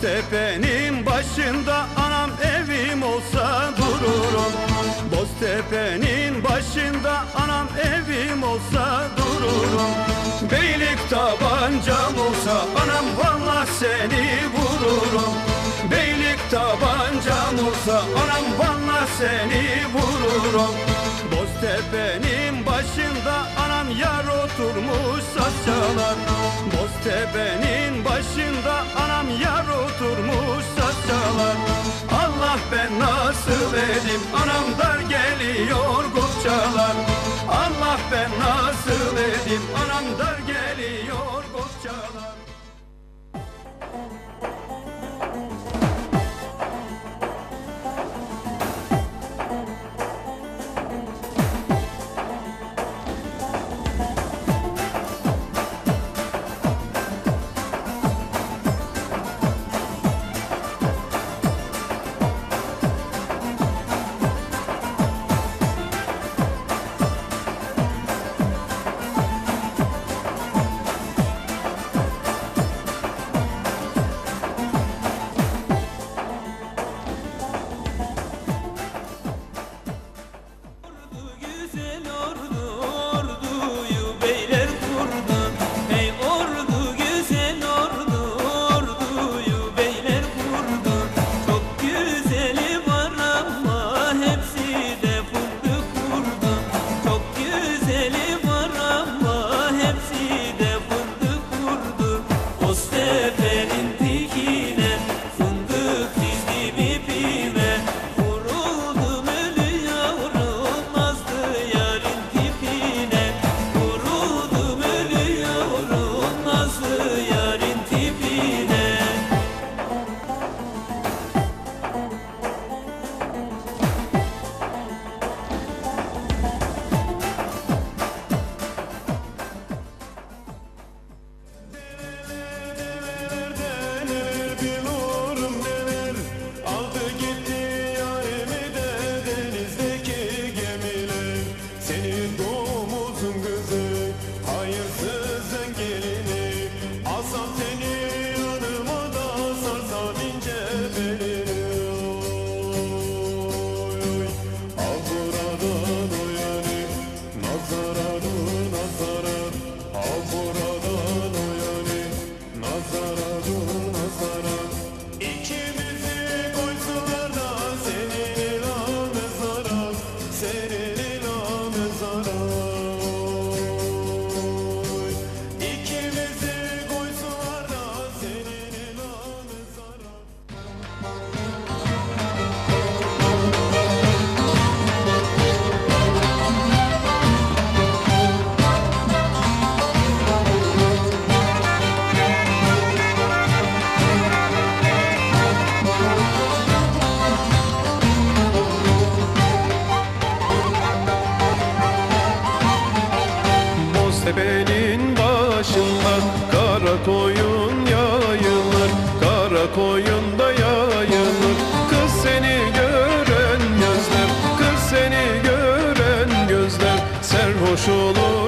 Boztepe'nin başında anam evim olsa dururum. Boztepe'nin başında anam evim olsa dururum. Beylik tabancam olsa anam valla seni vururum. Beylik tabancam olsa anam valla seni vururum. Boztepe'nin başında anam yar oturmuş saz çalar Boztepe'nin başında anam güzelim Nazaranı nazaran tepenin başında Kara koyun yayılır Kara koyun da yayılır. Kız seni gören gözler Kız seni gören gözler. Serhoş olur.